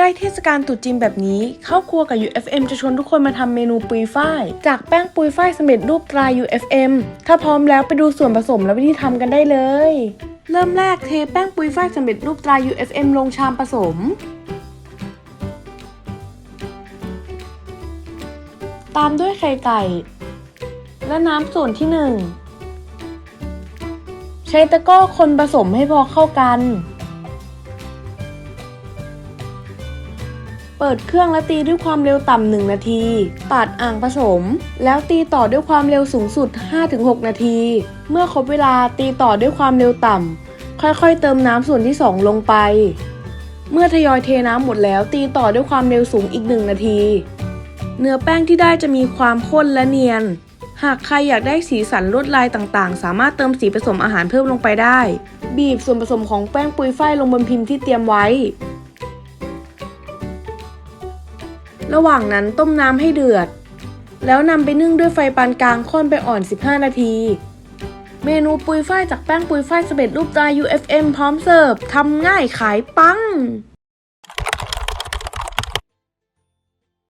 ใกล้เทศกาลตรุษจีนแบบนี้เข้าครัวกับ UFM จะชวนทุกคนมาทำเมนูปุยฝ้าย จากแป้งปุยฝ้ายสำเร็จรูปตรา UFM ถ้าพร้อมแล้วไปดูส่วนผสมและวิธีทำกันได้เลย เริ่มแรกเทแป้งปุยฝ้ายสำเร็จรูปตรา UFM ลงชามผสม ตามด้วยไข่ไก่ และน้ำส่วนที่ 1 ใช้ตะกร้อคนผสมให้พอเข้ากัน เปิดเครื่องและตีด้วยความเร็วต่ำ1นาที ตัดอ่างผสม แล้วตีต่อด้วยความเร็วสูงสุด 5-6 นาที เมื่อครบเวลาตีต่อด้วยความเร็วต่ำ ค่อยๆ เติมน้ำส่วนที่ 2 ลงไป เมื่อทยอยเทน้ำหมดแล้วตีต่อด้วยความเร็วสูงอีก 1 นาที เนื้อแป้งที่ได้จะมีความข้นและเนียน หากใครอยากได้สีสันลวดลายต่างๆ สามารถเติมสีผสมอาหารเพิ่มลงไปได้ บีบส่วนผสมของแป้งปุยฝ้ายลงบนพิมพ์ที่เตรียมไว้ ระหว่างนั้นต้มน้ำให้เดือด แล้วนำไปนึ่งด้วยไฟปานกลางค่อนไปอ่อน 15 นาที เมนูปุยฝ้ายจากแป้งปุยฝ้ายสเบ็ดรูปตา UFM พร้อมเสิร์ฟทำง่ายขายปัง